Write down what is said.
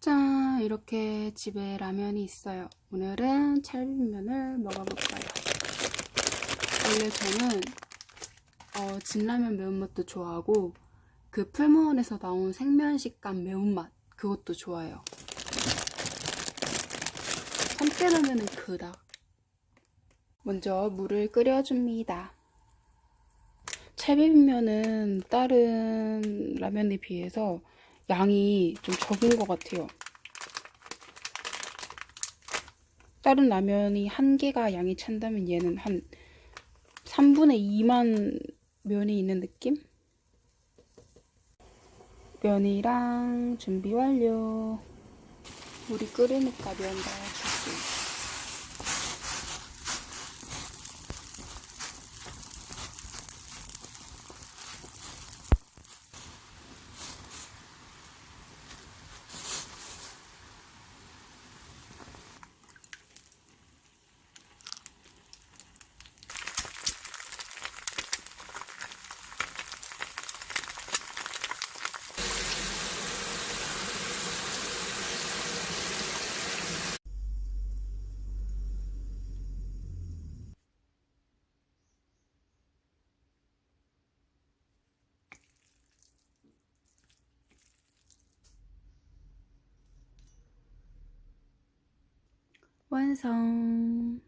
짠! 이렇게 집에 라면이 있어요. 오늘은 찰비면을 먹어볼까요? 원래 저는 어, 진라면 매운맛도 좋아하고 그 풀무원에서 나온 생면 식감 매운맛 그것도 좋아해요. 참깨라면은 그닥. 먼저 물을 끓여줍니다. 찰비면은 다른 라면에 비해서 양이 좀 적은 것 같아요. 다른 라면이 한 개가 양이 찬다면 얘는 한 3분의 2만 면이 있는 느낌? 면이랑 준비 완료. 물이 끓으니까 면 넣어줄게. 완성.